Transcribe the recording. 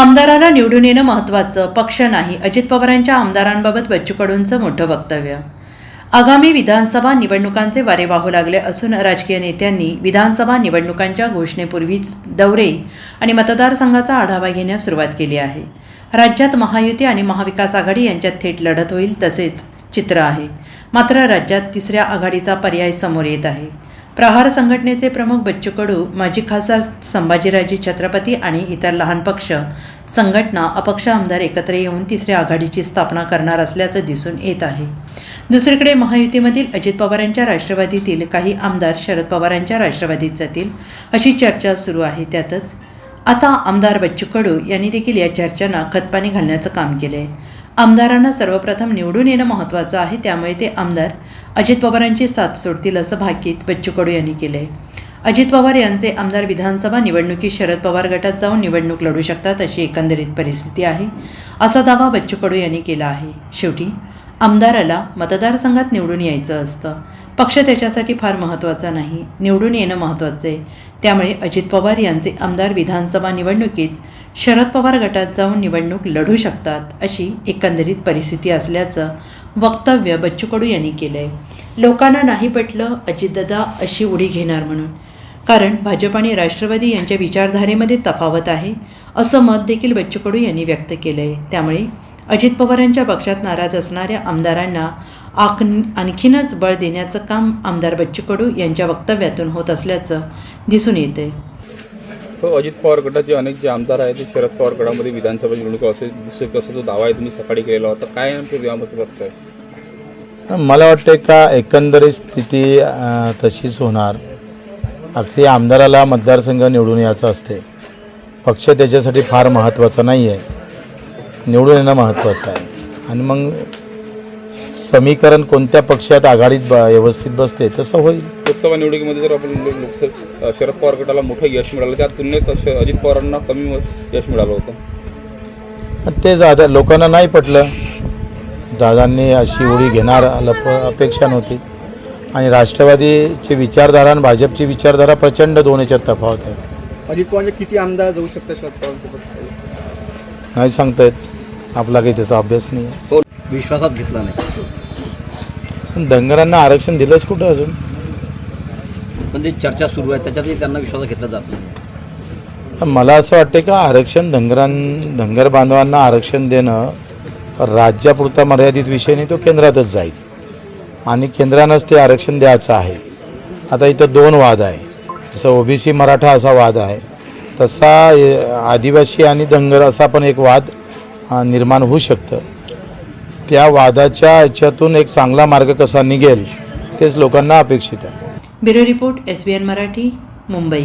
आमदाराला निवडून येणं महत्त्वाचं पक्ष नाही अजित पवारांच्या आमदारांबाबत बच्चू कडूंचं मोठं वक्तव्य. आगामी विधानसभा निवडणुकांचे वारे वाहू लागले असून राजकीय नेत्यांनी विधानसभा निवडणुकांच्या घोषणेपूर्वीच दौरे आणि मतदारसंघाचा आढावा घेण्यास सुरुवात केली आहे. राज्यात महायुती आणि महाविकास आघाडी यांच्यात थेट लढत होईल तसेच चित्र आहे. मात्र राज्यात तिसऱ्या आघाडीचा पर्याय समोर येत आहे. प्रहार संघटनेचे प्रमुख बच्चू कडू माजी खासदार संभाजीराजे छत्रपती आणि इतर लहान पक्ष संघटना अपक्ष आमदार एकत्र येऊन तिसऱ्या आघाडीची स्थापना करणार असल्याचं दिसून येत आहे. दुसरीकडे महायुतीमधील अजित पवारांच्या राष्ट्रवादीतील काही आमदार शरद पवारांच्या राष्ट्रवादीत जातील अशी चर्चा सुरू आहे त्यातच. आता आमदार बच्चू कडू यांनी देखील या चर्चांना खतपाणी घालण्याचं काम केलं आहे आमदारांना सर्वप्रथम निवडून येणं महत्त्वाचं आहे त्यामुळे ते आमदार अजित पवारांची साथ सोडतील असं भाकीत बच्चू कडू यांनी केलं आहे अजित पवार यांचे आमदार विधानसभा निवडणुकीत शरद पवार गटात जाऊन निवडणूक लढू शकतात अशी एकंदरीत परिस्थिती आहे असा दावा बच्चू कडू यांनी केला आहे. शेवटी आमदाराला मतदारसंघात निवडून यायचं असतं. पक्ष त्याच्यासाठी फार महत्त्वाचा नाही. निवडून येणं महत्त्वाचं आहे. त्यामुळे अजित पवार यांचे आमदार विधानसभा निवडणुकीत शरद पवार गटात जाऊन निवडणूक लढू शकतात अशी एकंदरीत परिस्थिती असल्याचं वक्तव्य बच्चू कडू यांनी केलं आहे लोकांना नाही पटलं अजितदादा अशी उडी घेणार म्हणून. कारण भाजप आणि राष्ट्रवादी यांच्या विचारधारेमध्ये तफावत आहे असं मत देखील बच्चू कडू यांनी व्यक्त केलं आहे त्यामुळे अजित पवारांच्या पक्षात नाराज असणाऱ्या आमदारांना आख आणखीनच बळ देण्याचं काम आमदार बच्चू कडू यांच्या वक्तव्यातून होत असल्याचं दिसून येते हो अजित पवार गटाचे अनेक जे आमदार आहेत ते शरद पवार गटामध्ये विधानसभा निवडणूक असेल दुसरे कसं जो दावा आहे तुम्ही सकाळी केलेला होता काय नेमकं यामध्ये बघताय? मला वाटते का एकंदरीत स्थिती तशीच होणार. अखेरी आमदाराला मतदारसंघ निवडून यायचं असते. पक्ष त्याच्यासाठी फार महत्त्वाचा नाही आहे निवडून येणं महत्त्वाचं आहे. आणि मग समीकरण कोणत्या पक्षात आघाडीत ब व्यवस्थित बसते तसं होईल. लोकसभा निवडणुकीमध्ये जर आपण लोकसभा शरद पवार गटाला मोठं यश मिळालं त्या तुलनेत श- अजित पवारांना कमी यश मिळालं होतं. पण तेच आता लोकांना नाही पटलं. दादांनी अशी उडी घेणार लप अपेक्षा नव्हती. आणि राष्ट्रवादीची विचारधारा आणि भाजपची विचारधारा प्रचंड दोन याच्यात तफावत आहे. अजित पवारचे किती आमदार जाऊ शकतात शरद पवारांसोबत? नाही सांगता येत. आपला काही त्याचा अभ्यास नाही आहे. विश्वासात घेतला नाही. पण धनगरांना आरक्षण दिलंच कुठं अजून? पण ते चर्चा सुरू आहे त्याच्यातही त्यांना विश्वासात घेतला जात नाही. पण मला असं वाटते का आरक्षण धनगरां धनगर बांधवांना आरक्षण देणं राज्यापुरता मर्यादित विषय नाही तो केंद्रातच जाईल. आणि केंद्रानंच ते आरक्षण द्यायचं आहे. आता इथं दोन वाद आहे. जसं ओबीसी मराठा असा वाद आहे तसा आदिवासी आणि धनगर असा पण एक वाद निर्माण होऊ शकतं. त्या वादाच्या याच्यातून एक चांगला मार्ग कसा निघेल तेच लोकांना अपेक्षित आहे. Bureau report S B N Marathi Mumbai.